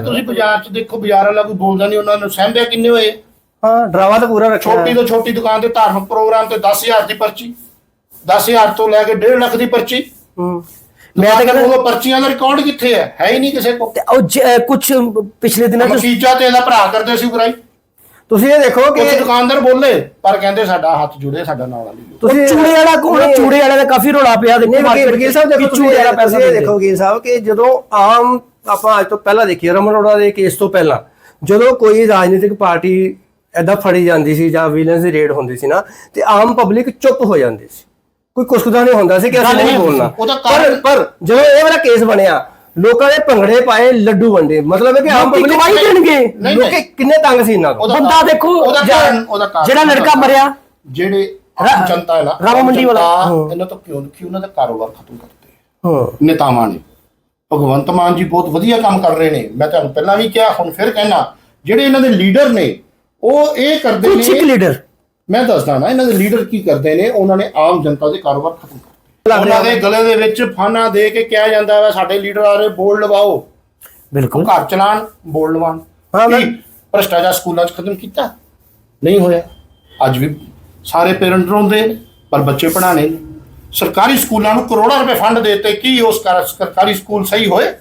ਯਾਰ ਤੁਸੀਂ ਬਾਜ਼ਾਰ 'ਚ ਦੇਖੋ ਬਾਜ਼ਾਰ ਵਾਲਾ ਕੋਈ ਬੋਲਦਾ ਨਹੀਂ ਉਹਨਾਂ ਨੂੰ ਸਹਿਮਦੇ ਕਿੰਨੇ ਹੋਏ? ਹਾਂ ਡਰਾਵਾ ਤਾਂ ਪੂਰਾ ਰੱਖਿਆ ਛੋਟੀ ਤੋਂ ਛੋਟੀ ਦੁਕਾਨ ਤੇ ਧਾਰਮਿਕ ਪ੍ਰੋਗਰਾਮ ਤੇ 10000 ਦੀ ਪਰਚੀ 10000 ਤੋਂ ਲੈ ਕੇ 1.5 ਲੱਖ ਦੀ ਪਰਚੀ। ਹੂੰ। ਮੈਂ ਤਾਂ ਕਹਿੰਦਾ ਉਹ ਪਰਚੀਆਂ ਦਾ ਰਿਕਾਰਡ ਕਿੱਥੇ ਹੈ? ਹੈ ਹੀ ਨਹੀਂ ਕਿਸੇ ਕੋਲ। ਤੇ ਉਹ ਕੁਝ ਪਿਛਲੇ ਦਿਨਾਂ ਚ ਮਸੀਜਾ ਤੇ ਇਹਦਾ ਭਰਾ ਕਰਦੇ ਸੀ ਬੁਰਾਈ ਤੁਸੀਂ ਇਹ ਦੇਖੋ ਕਿ ਦੁਕਾਨਦਾਰ ਬੋਲੇ ਪਰ ਕਹਿੰਦੇ ਸਾਡਾ ਹੱਥ ਜੁੜੇ ਸਾਡਾ ਨਾਲ ਵਾਲੀ ਤੁਸੀਂ ਚੂੜੇ ਵਾਲਾ ਕੋਣ ਚੂੜੇ ਵਾਲੇ ਦਾ ਕਾਫੀ ਰੋਲਾ ਪਿਆ ਦੇਖੋ ਚ ਸਾਹਿਬ ਦੇਖੋ ਚੂੜੇ ਵਾਲਾ ਪੈਸਾ ਇਹ। ਦੇਖੋ ਵਕੀਲ ਸਾਹਿਬ ਕਿ ਜਦੋਂ ਆਮ ਆਪਾਂ ਅੱਜ ਤੋਂ ਪਹਿਲਾਂ ਦੇਖੀਏ ਰਮਨ ਅਰੋੜਾ ਦੇ ਕੇਸ ਤੋਂ ਪਹਿਲਾਂ ਜਦੋਂ ਕੋਈ ਰਾਜਨੀਤਿਕ ਪਾਰਟੀ ਐਦਾਂ ਫੜੀ ਜਾਂਦੀ ਸੀ ਜਾਂ ਵਿਲਨਸ ਦੀ ਰੇਡ ਹੁੰਦੀ ਸੀ ਨਾ ਤੇ ਆਮ ਪਬਲਿਕ ਚੁੱਪ ਹੋ ਜਾਂਦੀ ਸੀ। ਕੋਈ ਕੁਸਕਦਾ ਨਹੀਂ ਹੁੰਦਾ ਸੀ ਕਿ ਅਸੀਂ ਨਹੀਂ ਬੋਲਣਾ। ਪਰ ਪਰ ਜਦੋਂ ਇਹ ਵਾਲਾ ਕੇਸ ਬਣਿਆ ਲੋਕਾਂ ਨੇ ਭੰਗੜੇ ਪਾਏ ਲੱਡੂ ਵੰਡੇ। ਮਤਲਬ ਹੈ ਕਿ ਆਮ ਲੋਕੀ ਪਬਲਿਕ ਕਮਾਈ ਦੇਣਗੇ। ਨਹੀਂ, ਲੋਕੀ। ਕਿੰਨੇ ਤੰਗ ਸੀ ਇਹਨਾਂ ਤੋਂ? ਬੰਦਾ ਦੇਖੋ, ਉਹਦਾ ਜਿਹੜਾ- ਕਾਰਨ ਉਹਦਾ ਕਾਰਨ ਜਿਹੜਾ ਲੜਕਾ ਮਰਿਆ। ਜਿਹੜੇ ਰਾ- ਆਮ ਜਨਤਾ ਹੈ ਨਾ ਰਾਮਾ ਮੰਡੀ ਵਾਲਾ। ਇਹਨਾਂ ਤੋਂ ਕਿਉਂ ਕਿ ਉਹਨਾਂ ਦਾ ਕਾਰੋਬਾਰ ਖਤਮ ਕਰਦੇ ਹਾਂ। ਨੇਤਾਵਾਂ ਨੇ। ਭਗਵੰਤ ਮਾਨ ਜੀ ਬਹੁਤ ਵਧੀਆ ਕੰਮ ਕਰ ਰਹੇ ਨੇ। ਮੈਂ ਤੁਹਾਨੂੰ ਪਹਿਲਾਂ ਵੀ ਕਿਹਾ ਹੁਣ ਫਿਰ ਕਹਿਣਾ ਜਿਹੜੇ ਇਹਨਾਂ ਦੇ ਲੀਡਰ ਨੇ ਉਹ ਇਹ ਕਰਦੇ ਨੇ ਲੀਡਰ। ਮੈਂ ਦੱਸਦਾ ਨਾ ਇਹਨਾਂ ਦੇ ਲੀਡਰ ਕੀ ਕਰਦੇ ਨੇ ਉਹਨਾਂ ਨੇ ਆਮ ਜਨਤਾ ਦੇ ਕਾਰੋਬਾਰ ਖਤਮ ਰਿਹਾ ਉਹਨਾਂ ਦੇ ਗਲੇ ਦੇ ਵਿੱਚ ਫਾਨਾ ਦੇ ਕੇ ਕਿਹਾ ਜਾਂਦਾ ਵਾ ਸਾਡੇ ਲੀਡਰ ਆ ਰਹੇ ਬੋਰਡ ਲਵਾਓ। ਬਿਲਕੁਲ। ਘਰ ਚਲਾਣ ਬੋਰਡ ਲਵਾਣ। ਹਾਂ, ਭ੍ਰਸ਼ਟਾਚਾਰ ਸਕੂਲਾਂ 'ਚ ਖਤਮ ਕੀਤਾ? ਨਹੀਂ ਹੋਇਆ। ਅੱਜ ਵੀ ਸਾਰੇ ਪੇਰੈਂਟ ਰੋਂਦੇ ਪਰ ਬੱਚੇ ਪੜਾਣੇ ਨੇ। ਸਰਕਾਰੀ ਸਕੂਲਾਂ ਨੂੰ ਕਰੋੜਾਂ ਰੁਪਏ ਫੰਡ ਦੇਤੇ ਕੀ ਉਸ ਕਰ- ਸਰਕਾਰੀ ਸਕੂਲ ਸਹੀ ਹੋਏ?